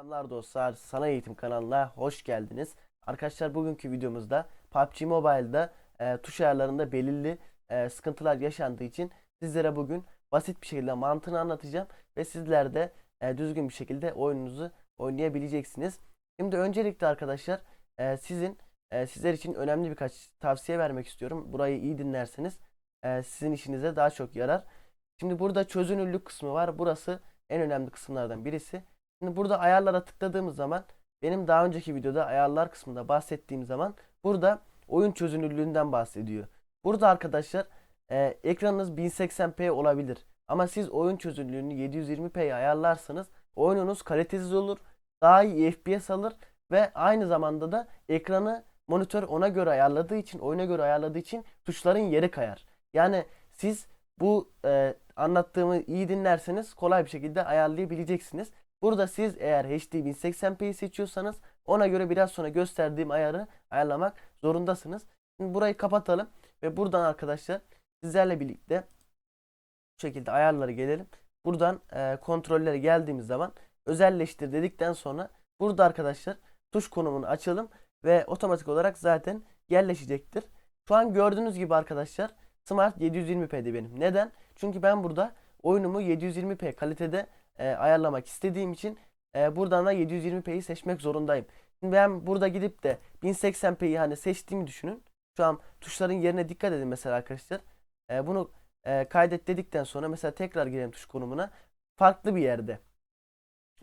Selamlar dostlar, Sana Eğitim kanalına hoş geldiniz. Arkadaşlar bugünkü videomuzda PUBG Mobile'da e, tuş ayarlarında belirli e, sıkıntılar yaşandığı için sizlere bugün basit bir şekilde mantığını anlatacağım ve sizler de e, düzgün bir şekilde oyununuzu oynayabileceksiniz. Şimdi öncelikle arkadaşlar e, sizin e, sizler için önemli birkaç tavsiye vermek istiyorum. Burayı iyi dinlerseniz e, sizin işinize daha çok yarar. Şimdi burada çözünürlük kısmı var. Burası en önemli kısımlardan birisi. Şimdi burada ayarlara tıkladığımız zaman benim daha önceki videoda ayarlar kısmında bahsettiğim zaman burada oyun çözünürlüğünden bahsediyor. Burada arkadaşlar e, ekranınız 1080p olabilir. Ama siz oyun çözünürlüğünü 720p'ye ayarlarsanız oyununuz kalitesiz olur. Daha iyi FPS alır ve aynı zamanda da ekranı monitör ona göre ayarladığı için, oyuna göre ayarladığı için tuşların yeri kayar. Yani siz bu e, anlattığımı iyi dinlerseniz kolay bir şekilde ayarlayabileceksiniz. Burada siz eğer HD 1080p'yi seçiyorsanız ona göre biraz sonra gösterdiğim ayarı ayarlamak zorundasınız. Şimdi burayı kapatalım ve buradan arkadaşlar sizlerle birlikte bu şekilde ayarları gelelim. Buradan e, kontrollere geldiğimiz zaman özelleştir dedikten sonra burada arkadaşlar tuş konumunu açalım ve otomatik olarak zaten yerleşecektir. Şu an gördüğünüz gibi arkadaşlar Smart 720p'de benim. Neden? Çünkü ben burada oyunumu 720p kalitede e, ayarlamak istediğim için e, buradan da 720p'yi seçmek zorundayım. Şimdi ben burada gidip de 1080p'yi hani seçtiğimi düşünün. Şu an tuşların yerine dikkat edin mesela arkadaşlar. E, bunu e, kaydet dedikten sonra mesela tekrar girelim tuş konumuna. Farklı bir yerde.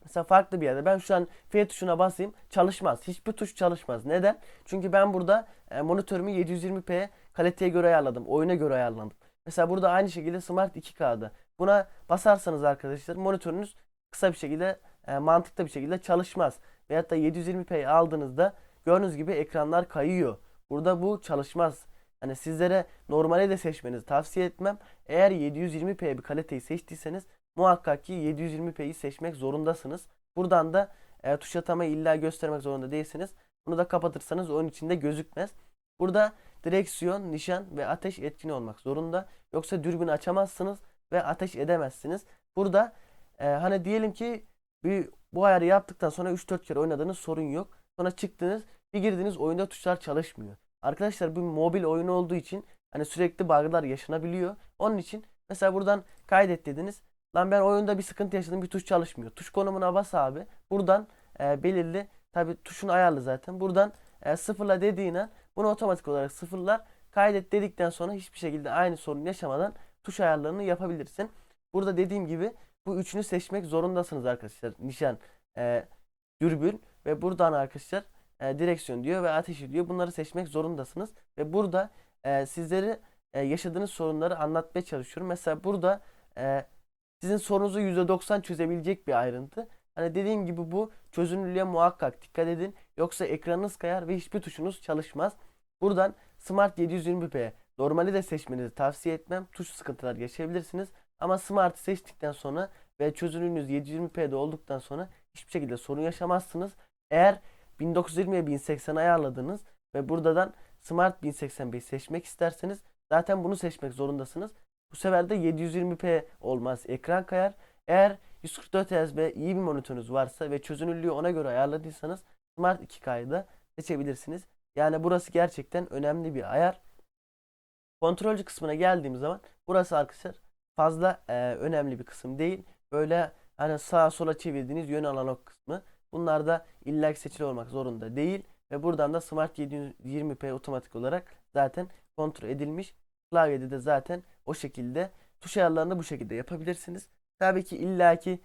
Mesela farklı bir yerde. Ben şu an F tuşuna basayım. Çalışmaz. Hiçbir tuş çalışmaz. Neden? Çünkü ben burada e, monitörümü 720p kaliteye göre ayarladım. Oyuna göre ayarladım. Mesela burada aynı şekilde Smart 2K'da. Buna basarsanız arkadaşlar monitörünüz kısa bir şekilde e, mantıklı bir şekilde çalışmaz. Veyahut da 720p aldığınızda gördüğünüz gibi ekranlar kayıyor. Burada bu çalışmaz. Hani sizlere normale de seçmenizi tavsiye etmem. Eğer 720p bir kaliteyi seçtiyseniz muhakkak ki 720p'yi seçmek zorundasınız. Buradan da e, tuş atamayı illa göstermek zorunda değilsiniz. Bunu da kapatırsanız oyun içinde gözükmez. Burada direksiyon, nişan ve ateş etkin olmak zorunda. Yoksa dürbün açamazsınız ve ateş edemezsiniz. Burada e, hani diyelim ki bir, bu ayarı yaptıktan sonra 3-4 kere oynadığınız sorun yok. Sonra çıktınız bir girdiniz oyunda tuşlar çalışmıyor. Arkadaşlar bu mobil oyun olduğu için hani sürekli bug'lar yaşanabiliyor. Onun için mesela buradan kaydet dediniz. Lan ben oyunda bir sıkıntı yaşadım bir tuş çalışmıyor. Tuş konumuna bas abi. Buradan e, belirli tabi tuşun ayarlı zaten. Buradan e, sıfırla dediğine bunu otomatik olarak sıfırlar. Kaydet dedikten sonra hiçbir şekilde aynı sorun yaşamadan tuş ayarlarını yapabilirsin. Burada dediğim gibi bu üçünü seçmek zorundasınız arkadaşlar. Nişan, e, dürbün ve buradan arkadaşlar e, direksiyon diyor ve ateşi diyor. Bunları seçmek zorundasınız. Ve burada e, sizleri e, yaşadığınız sorunları anlatmaya çalışıyorum. Mesela burada e, sizin sorunuzu %90 çözebilecek bir ayrıntı. Hani dediğim gibi bu çözünürlüğe muhakkak dikkat edin. Yoksa ekranınız kayar ve hiçbir tuşunuz çalışmaz. Buradan Smart 720p normali de seçmenizi tavsiye etmem. Tuş sıkıntılar yaşayabilirsiniz. Ama Smart'ı seçtikten sonra ve çözünürlüğünüz 720p'de olduktan sonra hiçbir şekilde sorun yaşamazsınız. Eğer 1920'ye 1080 ayarladınız ve buradan Smart 1080p'yi seçmek isterseniz zaten bunu seçmek zorundasınız. Bu sefer de 720p olmaz. Ekran kayar. Eğer 144 Hz ve iyi bir monitörünüz varsa ve çözünürlüğü ona göre ayarladıysanız Smart 2K'yı da seçebilirsiniz. Yani burası gerçekten önemli bir ayar. Kontrolcü kısmına geldiğim zaman burası arkadaşlar fazla e, önemli bir kısım değil. Böyle hani sağa sola çevirdiğiniz yön analog kısmı. Bunlar da illaki seçili olmak zorunda değil. Ve buradan da Smart 720p otomatik olarak zaten kontrol edilmiş. Klavyede de zaten o şekilde tuş ayarlarını bu şekilde yapabilirsiniz. Tabii ki illaki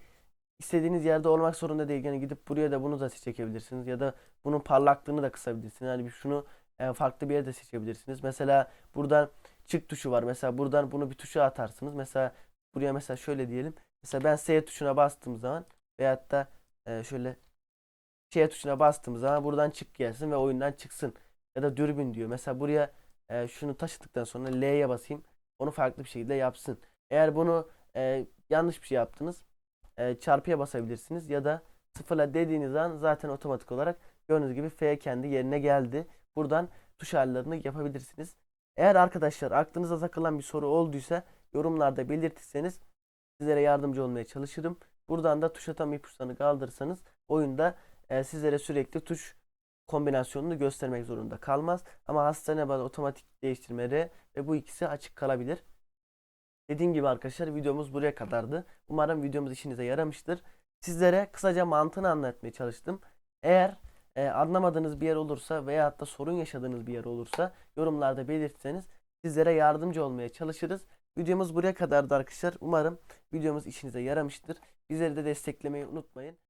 istediğiniz yerde olmak zorunda değil. Yani gidip buraya da bunu da çekebilirsiniz ya da bunun parlaklığını da kısabilirsiniz. Yani bir şunu e, farklı bir yerde seçebilirsiniz. Mesela buradan çık tuşu var. Mesela buradan bunu bir tuşa atarsınız. Mesela buraya mesela şöyle diyelim. Mesela ben S tuşuna bastığım zaman veyahut da e, şöyle Ş tuşuna bastığım zaman buradan çık gelsin ve oyundan çıksın. Ya da dürbün diyor. Mesela buraya e, şunu taşıdıktan sonra L'ye basayım. Onu farklı bir şekilde yapsın. Eğer bunu yanlış bir şey yaptınız. Çarpıya basabilirsiniz ya da sıfırla dediğiniz an zaten otomatik olarak gördüğünüz gibi F kendi yerine geldi. Buradan tuş ayarlarını yapabilirsiniz. Eğer arkadaşlar aklınıza takılan bir soru olduysa yorumlarda belirtirseniz sizlere yardımcı olmaya çalışırım. Buradan da tuş atama ipuçlarını kaldırırsanız oyunda e, sizlere sürekli tuş kombinasyonunu göstermek zorunda kalmaz. Ama hastane bazı otomatik değiştirme R ve bu ikisi açık kalabilir. Dediğim gibi arkadaşlar videomuz buraya kadardı. Umarım videomuz işinize yaramıştır. Sizlere kısaca mantığını anlatmaya çalıştım. Eğer e, anlamadığınız bir yer olursa veya hatta sorun yaşadığınız bir yer olursa yorumlarda belirtseniz sizlere yardımcı olmaya çalışırız. Videomuz buraya kadardı arkadaşlar. Umarım videomuz işinize yaramıştır. Bizleri de desteklemeyi unutmayın.